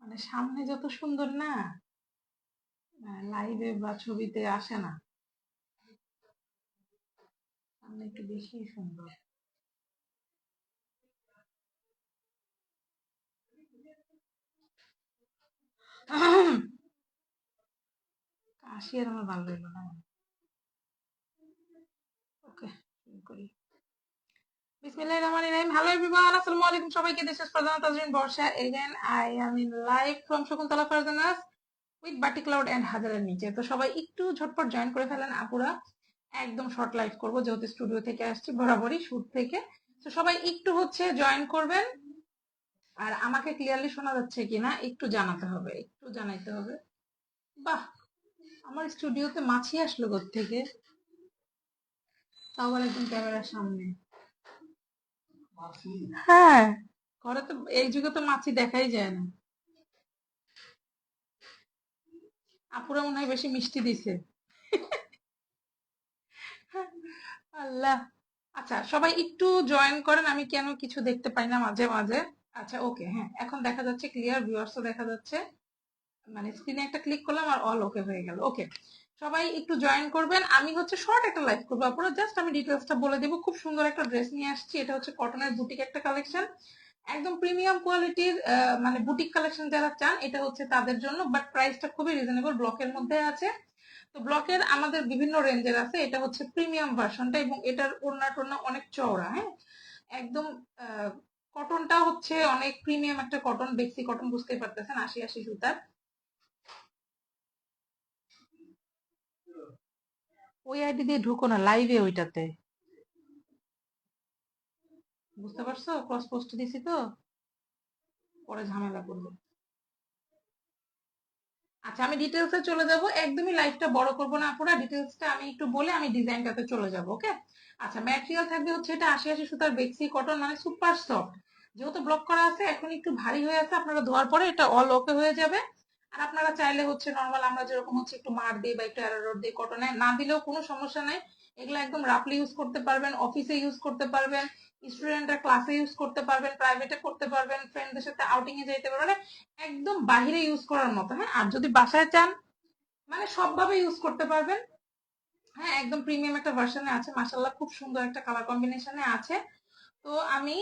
মানে সামনে যত সুন্দর না লাইভে বা ছবিতে আসে না। সামনে একটু বেশি সুন্দর। কাশি আর আমার ভালো লাগল না ওকে শুরু করি বিসমিল্লাহির আলাইকুম সবাইকে। বর্ষা এগেন আই উইথ হাজারের নিচে তো সবাই একটু জয়েন করে ফেলেন আপুরা। একদম শর্ট যেহেতু স্টুডিও থেকে আসছি, বরাবরই শুট থেকে। তো সবাই একটু হচ্ছে জয়েন করবেন। আর আমাকে ক্লিয়ারলি শোনা যাচ্ছে কিনা, একটু জানাতে হবে, একটু জানাইতে হবে। বাহ, আমার স্টুডিওতে মাছি আসলো থেকে তাও একদম ক্যামেরার সামনে। হ্যাঁ। ঘরে তো এই যুগে তো মাছি দেখাই যায় না। আপুরা মনে হয় বেশি মিষ্টি দিছে। আল্লাহ। আচ্ছা সবাই একটু জয়েন করেন আমি কেন কিছু দেখতে পাই না মাঝে মাঝে। আচ্ছা ওকে হ্যাঁ এখন দেখা যাচ্ছে ক্লিয়ার ভিউয়ার্সও দেখা যাচ্ছে। মানে স্ক্রিনে একটা ক্লিক করলাম আর অল ওকে হয়ে গেল। ওকে সবাই একটু জয়েন করবেন। আমি হচ্ছে শর্ট একটা লাইভ করব। আপনারা জাস্ট আমি ডিটেলসটা বলে দেবো। খুব সুন্দর একটা ড্রেস নিয়ে আসছি। এটা হচ্ছে কটনের বুটিক একটা কালেকশন একদম প্রিমিয়াম কোয়ালিটির মানে বুটিক কালেকশন যারা চান, এটা হচ্ছে তাদের জন্য। বাট প্রাইসটা খুবই রিজনেবল ব্লকের মধ্যে আছে। তো ব্লকের আমাদের বিভিন্ন রেঞ্জের আছে। এটা হচ্ছে প্রিমিয়াম ভার্সনটা এবং এটার ওড়না টোড়না অনেক চওড়া হ্যাঁ? একদম কটনটা হচ্ছে অনেক প্রিমিয়াম একটা কটন বেক্সি কটন বুঝতেই পারতেছেন, আশি আশি সুতার। ওই আইডি দিয়ে ঢুকো না লাইভে ওইটাতে। বুঝতে পারছ? ক্রস পোস্ট দিছি তো? পরে ঝামেলা করবে। আচ্ছা আমি ডিটেলসে চলে যাব। একদমই লাইভটা বড় করব না আপুরা ডিটেলসটা আমি একটু বলে আমি ডিজাইনটাতে চলে যাব ওকে আচ্ছা ম্যাটেরিয়াল থাকবে হচ্ছে এটা আশি আশি সুতার বেক্সি কটন মানে সুপার সফট যেহেতু ব্লক করা আছে এখন একটু ভারী হয়ে আছে, আপনারা ধোয়ার পরে এটা অল ওকে হয়ে যাবে। আর আপনারা চাইলে হচ্ছে নর্মাল আমরা যেরকম হচ্ছে একটু মার দিই বা একটু অ্যারোড দিই কটনে না দিলেও কোনো সমস্যা নাই। এগুলো একদম রাফলি ইউজ করতে পারবেন অফিসে ইউজ করতে পারবেন স্টুডেন্টরা ক্লাসে ইউজ করতে পারবেন প্রাইভেটে করতে পারবেন ফ্রেন্ডদের সাথে আউটিং এ যেতে পারবেন। মানে একদম বাহিরে ইউজ করার মতো হ্যাঁ? আর যদি বাসায় চান মানে সবভাবে ইউজ করতে পারবেন। হ্যাঁ একদম প্রিমিয়াম একটা ভার্সনে আছে। মাসাল্লাহ খুব সুন্দর একটা কালার কম্বিনেশনে আছে। তো আমি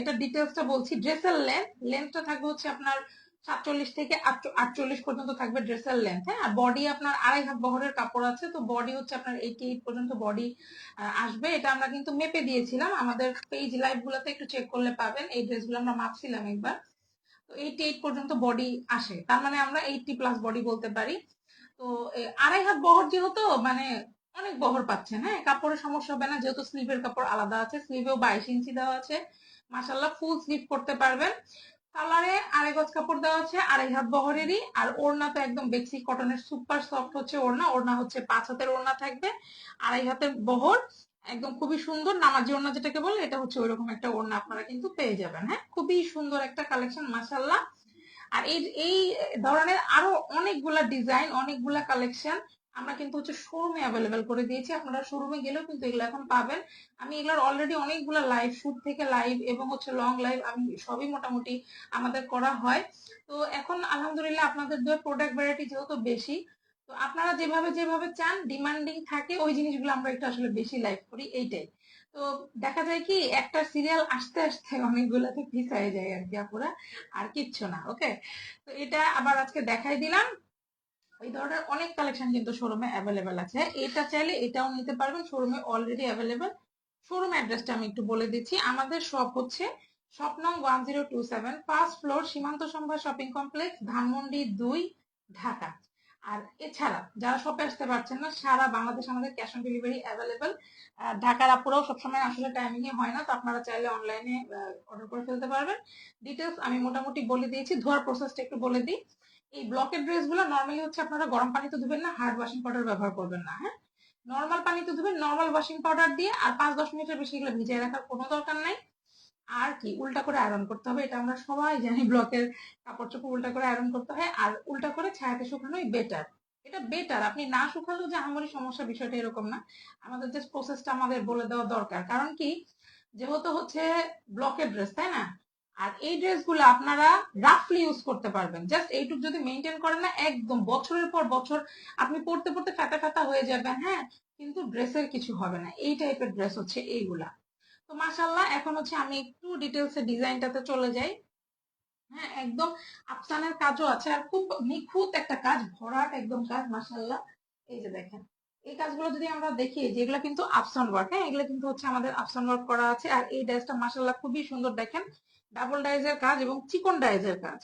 এটা ডিটেলসটা বলছি। ড্রেসের লেন্থ লেন্থটা থাকবে হচ্ছে আপনার সাতচল্লিশ থেকে আটচল্লিশ পর্যন্ত থাকবে ড্রেসের লেন্থ হ্যাঁ? বডি আপনার আড়াই হাত বহরের কাপড় আছে, তো বডি হচ্ছে আপনার এইটি এইট পর্যন্ত বডি আসবে। এটা আমরা কিন্তু মেপে দিয়েছিলাম। আমাদের পেজ লাইভ গুলোতে একটু চেক করলে পাবেন। এই ড্রেসগুলো আমরা মাপছিলাম একবার। তো এইটি এইট পর্যন্ত বডি আসে। তার মানে আমরা এইটটি প্লাস বডি বলতে পারি। তো আড়াই হাত বহর যেহেতু মানে অনেক বহর পাচ্ছেন হ্যাঁ? কাপড়ের সমস্যা হবে না, যেহেতু স্লিভের কাপড় আলাদা আছে। স্লিভেও বাইশ ইঞ্চি দেওয়া আছে। মাসাল্লাহ ফুল স্লিভ করতে পারবেন। কালারে আড়াই গজ কাপড় দেওয়া আছে আড়াই হাত বহরেরই। আর ওড়না তো একদম বেক্সি কটনের সুপার সফট হচ্ছে ওড়না। ওড়না হচ্ছে পাঁচ হাতের ওড়না থাকবে, আড়াই হাতের বহর। একদম খুবই সুন্দর নামাজি ওড়না যেটাকে বলে, এটা হচ্ছে ওইরকম একটা ওড়না আপনারা কিন্তু পেয়ে যাবেন হ্যাঁ? খুবই সুন্দর একটা কালেকশন মাসাল্লাহ আর এই এই ধরনের আরও অনেকগুলা ডিজাইন অনেকগুলা কালেকশন আমরা কিন্তু হচ্ছে শোরুমে অ্যাভেলেবেল করে দিয়েছি। আপনারা শোরুমে গেলেও কিন্তু এগুলো এখন পাবেন। আমি এগুলোর অলরেডি অনেকগুলো লাইভ শুট থেকে লাইভ এবং হচ্ছে লং লাইভ আমি সবই মোটামুটি আমাদের করা হয়। তো এখন আলহামদুলিল্লাহ আপনাদের দুই প্রোডাক্ট ভ্যারাইটি যেহেতু বেশি, তো আপনারা যেভাবে যেভাবে চান ডিমান্ডিং থাকে, ওই জিনিসগুলো আমরা একটু আসলে বেশি লাইভ করি, এইটাই। তো দেখা যায় কি, একটা সিরিয়াল আসতে আসতে অনেকগুলোতে পিছায় যায় আর কি আপুরা, আর কিচ্ছু না ওকে তো এটা আবার আজকে দেখাই দিলাম। এই ধরনের অনেক কালেকশন কিন্তু শোরুমে অ্যাভেলেবেল আছে। এটা চাইলে এটাও নিতে পারবেন। শোরুমে অলরেডি অ্যাভেলেবেল শোরুম অ্যাড্রেসটা আমি একটু বলে দিচ্ছি। আমাদের শপ হচ্ছে শপ নং one zero two seven first floor Seemanta Sambhar shopping complex Dhanmondi দুই, ঢাকা। আর এছাড়া যারা শপে আসতে পারছেন না, সারা বাংলাদেশ আমাদের ক্যাশ অন ডেলিভারি অ্যাভেলেবেল ঢাকার আপুরাও সবসময় আসলে টাইমিং এ হয় না, তো আপনারা চাইলে অনলাইনে অর্ডার করে ফেলতে পারবেন। ডিটেলস আমি মোটামুটি বলে দিয়েছি। ধোয়ার প্রসেসটা একটু বলে দিই। এই ব্লকের ড্রেসগুলো নর্মালি হচ্ছে আপনারা গরম পানিতে ধুবেন না হার্ড ওয়াশিং পাউডার ব্যবহার করবেন না হ্যাঁ? নর্মাল পানিতে ধুবেন নর্মাল ওয়াশিং পাউডার দিয়ে আর পাঁচ দশ মিনিটের বেশি এগুলো ভিজিয়ে রাখার কোনো দরকার নাই। আর কি, উল্টা করে আয়রন করতে হবে, এটা আমরা সবাই জানি ব্লকের কাপড় চোপড় উল্টা করে আয়রন করতে হয়, আর উল্টা করে ছায়াতে শুকানোই বেটার এটা বেটার আপনি না শুকালেও যে আমারই সমস্যা বিষয়টা এরকম না। আমাদের যে প্রসেসটা আমাদের বলে দেওয়া দরকার। কারণ কি, যেহেতু হচ্ছে ব্লকের ড্রেস তাই না? আর এই ড্রেসগুলো আপনারা রাফলি ইউজ করতে পারবেন। জাস্ট এইটুক যদি মেনটেন করেন না, একদম বছরের পর বছর আপনি পড়তে পড়তে ফাটা ফাটা হয়ে যাবেন হ্যাঁ? কিন্তু ড্রেসের কিছু হবে না। এই টাইপের ড্রেস হচ্ছে এইগুলা। তো মাসাল্লাহ এখন হচ্ছে আমি একটু ডিটেলসে ডিজাইনটাতে চলে যাই। হ্যাঁ একদম আফসানের কাজও আছে আর খুব নিখুঁত একটা কাজ, ভরাট একদম কাজ মাসাল্লাহ এই যে দেখেন, এই কাজগুলো যদি আমরা দেখি যেগুলো কিন্তু আফসান ওয়ার্ক হ্যাঁ? এগুলো কিন্তু হচ্ছে আমাদের আফসান ওয়ার্ক করা আছে। আর এই ড্রেসটা মাসাল্লাহ খুবই সুন্দর দেখেন। ডাবল ডাইজের কাজ এবং চিকন ডাইজের কাজ।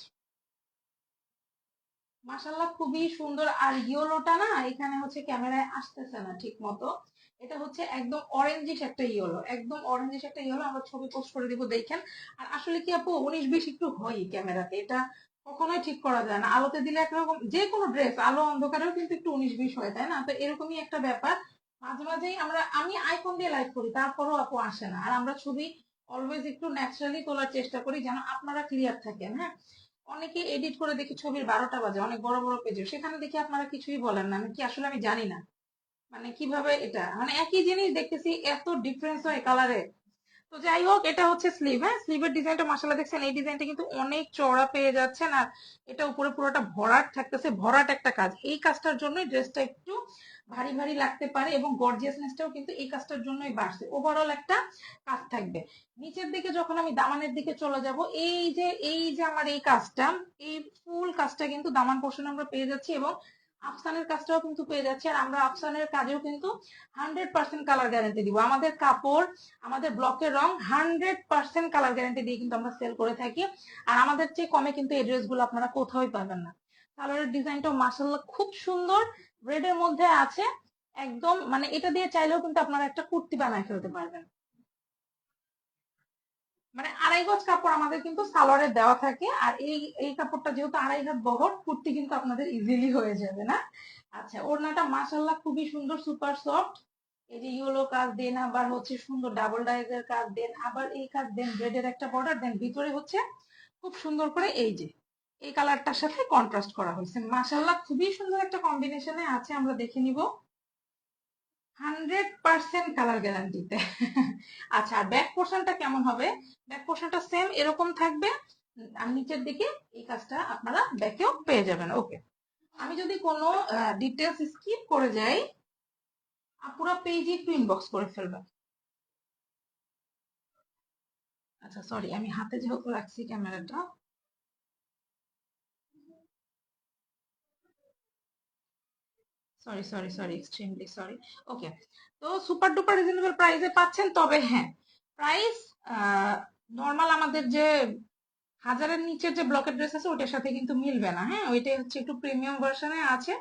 মাসাল্লাহ খুবই সুন্দর আর ইয়েলোটা না, এখানে হচ্ছে ক্যামেরায় আসতেছে না ঠিক মতো এটা হচ্ছে একদম অরেঞ্জিশ একটা ইয়েলো, একদম অরেঞ্জিশ একটা ইয়েলো, আমরা ছবি পোস্ট করে দিব, দেখেন। আর আসলে কি আপু, উনিশ বিশ একটু হয় ক্যামেরাতে, এটা কখনোই ঠিক করা যায় না। আলোতে দিলে একরকম, যে কোনো ড্রেস আলো অন্ধকারেও কিন্তু একটু উনিশ বিশ হয়, তাই না? তো এরকমই একটা ব্যাপার। মাঝে মাঝেই আমরা, আমি আইফোন দিয়ে লাইভ করি, তারপরও আপু আসে না। আর আমরা ছবি অলওয়েজ একটু ন্যাচারালি তোলার চেষ্টা করি যেন আপনারা ক্লিয়ার থাকেন হ্যাঁ? অনেকে এডিট করে দেখি ছবির বারোটা বাজে, অনেক বড় বড় পেজে সেখানে দেখি আপনারা কিছুই বলেন না। কি আসলে আমি জানি না। মানে কীভাবে এটা? মানে একই জিনিস দেখতেছি, এত ডিফারেন্স হয় কালারে তো যাই হোক, এটা হচ্ছে স্লিভ হ্যাঁ? স্লিভের ডিজাইনটা মাসালা দেখছেন, এই ডিজাইনটা কিন্তু অনেক চড়া পেয়ে যাচ্ছেন। আর এটা উপরে পুরোটা ভরাট থাকতেছে, ভরাট একটা কাজ। এই কাজটার জন্য ড্রেসটা একটু ভারী ভারী লাগতে পারে এবং গর্জিয়াসনেসটাও কিন্তু এই কাজটার জন্যই বাড়ছে। ওভারঅল একটা কাজ থাকবে। নিচের দিকে যখন আমি দামানের দিকে চলে যাব, এই যে এই যে আমার এই কাজটা, এই ফুল কাজটা কিন্তু দামান পোর্শন আমরা পেয়ে যাচ্ছি এবং আফসানের কাজটাও কিন্তু পেয়ে যাচ্ছি। আর আমরা আফসানের কাজেও কিন্তু হান্ড্রেড পার্সেন্ট কালার গ্যারান্টি দিব। আমাদের কাপড়, আমাদের ব্লকের রং হান্ড্রেড পার্সেন্ট কালার গ্যারান্টি দিয়ে কিন্তু আমরা সেল করে থাকি। আর আমাদের চেয়ে কমে কিন্তু এই ড্রেসগুলো আপনারা কোথাওই পাবেন না। কালারের ডিজাইনটাও মাসাল্লাহ খুব সুন্দর। রেড এর মধ্যে আছে একদম মানে এটা দিয়ে চাইলেও কিন্তু আপনারা একটা কুর্তি বানায় ফেলতে পারবেন। মানে আড়াই গজ কাপড় আমাদের কিন্তু সালোয়ারে দেওয়া থাকে, আর এই এই কাপড়টা যেহেতু আড়াই হাত বহর, কুর্তি কিন্তু আপনাদের ইজিলি হয়ে যাবে না। আচ্ছা ওড়নাটা মাসাল্লাহ খুবই সুন্দর সুপার সফট এই যে ইয়েলো কাজ দেন আবার হচ্ছে সুন্দর ডাবল ডাইজের কাজ দেন আবার এই কাজ দেন রেডের একটা বর্ডার দেন ভিতরে হচ্ছে খুব সুন্দর করে এই যে এই কালারটার সাথে কন্ট্রাস্ট করা হয়েছে। মাসাল্লাহ খুবই সুন্দর একটা কম্বিনেশনে আছে, আমরা দেখে নিব। হান্ড্রেড পার্সেন্ট কালার গ্যারান্টিতে আচ্ছা আর ব্যাক পোর্শনটা কেমন হবে? ব্যাক পোর্শনটা সেম এরকম থাকবে। আর নিচের দিকে এই কাজটা আপনারা ব্যাকেও পেয়ে যাবেন। ওকে আমি যদি কোনো ডিটেলস স্কিপ করে যাই পুরো পেজে একটু ইনবক্স করে ফেলবেন আচ্ছা সরি আমি হাতে যেহেতু রাখছি ক্যামেরাটা। Sorry sorry sorry extremely sorry okay তো সুপার ডুপার রিজনেবল প্রাইসে পাচ্ছেন, তবে হ্যাঁ প্রাইস নর্মাল আমাদের যে হাজারের নিচের যে ব্লকের ড্রেস আছে ওটার সাথে কিন্তু মিলবে না। হ্যাঁ ওইটাই হচ্ছে একটু প্রিমিয়াম ভার্সনে আছে।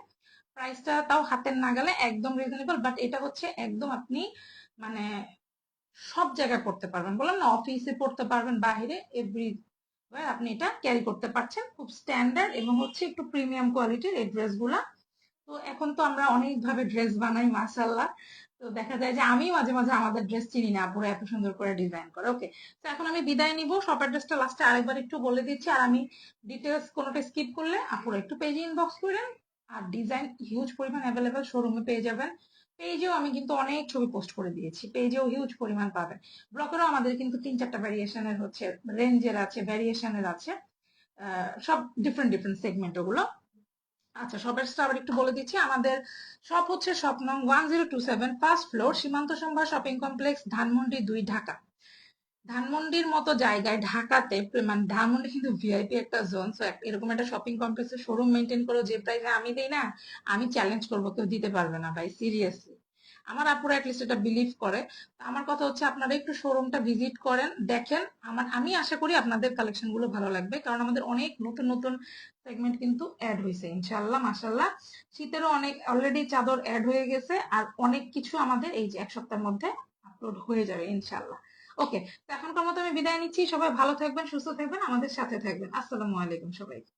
প্রাইসটা তাও হাতের নাগালে একদম রিজনেবল বাট এটা হচ্ছে একদম আপনি মানে সব জায়গায় পড়তে পারবেন। বললাম না অফিসে পড়তে পারবেন বাইরে এভরি আপনি এটা ক্যারি করতে পারছেন। খুব স্ট্যান্ডার্ড এবং হচ্ছে একটু প্রিমিয়াম কোয়ালিটির এই ড্রেসগুলা তো এখন তো আমরা অনেকভাবে ড্রেস বানাই মাসাল্লাহ তো দেখা যায় যে আমি মাঝে মাঝে আমাদের ড্রেস চিনি না পুরো এত সুন্দর করে ডিজাইন করে ওকে তো এখন আমি বিদায় নিব সব অ্যাড্রেসটা লাস্টে আরেকবার একটু বলে দিচ্ছি, আর আমি ডিটেলস কোনোটা স্কিপ করলে আপুরা একটু পেজে ইনবক্স করেন আর ডিজাইন হিউজ পরিমাণ অ্যাভেলেবেল শোরুমে পেয়ে যাবেন। পেজেও আমি কিন্তু অনেক ছবি পোস্ট করে দিয়েছি পেজেও হিউজ পরিমাণ পাবেন। ব্লকেরও আমাদের কিন্তু তিন চারটা ভ্যারিয়েশনের হচ্ছে রেঞ্জের আছে ভ্যারিয়েশনের আছে সব ডিফারেন্ট ডিফারেন্ট সেগমেন্ট ওগুলো আচ্ছা সবের আবার একটু বলে দিচ্ছি, আমাদের সব হচ্ছে শপ নং one zero two seven first floor Seemanta Sambhar shopping complex Dhanmondi দুই, ঢাকা। ধানমন্ডির মতো জায়গায় ঢাকাতে মানে ধানমন্ডি কিন্তু ভিআইপি একটা জোন সো এরকম একটা শপিং কমপ্লেক্সের শোরুম মেনটেন করো, যে প্রাইসে আমি দিই না, আমি চ্যালেঞ্জ করব, কেউ দিতে পারবে না, ভাই সিরিয়াসলি আমার আপুরা অ্যাটলিস্ট এটা বিলিভ করে। আমার কথা হচ্ছে আপনারা একটু শোরুমটা ভিজিট করেন, দেখেন। আমার, আমি আশা করি আপনাদের কালেকশনগুলো ভালো লাগবে, কারণ আমাদের অনেক নতুন নতুন সেগমেন্ট কিন্তু অ্যাড হয়েছে ইনশাল্লাহ মাসাল্লাহ শীতেরও অনেক অলরেডি চাদর অ্যাড হয়ে গেছে, আর অনেক কিছু আমাদের এই যে এক সপ্তাহের মধ্যে আপলোড হয়ে যাবে ইনশাল্লাহ ওকে তো এখনকার মতো আমি বিদায় নিচ্ছি, সবাই ভালো থাকবেন, সুস্থ থাকবেন, আমাদের সাথে থাকবেন। আসসালামু আলাইকুম সবাইকে।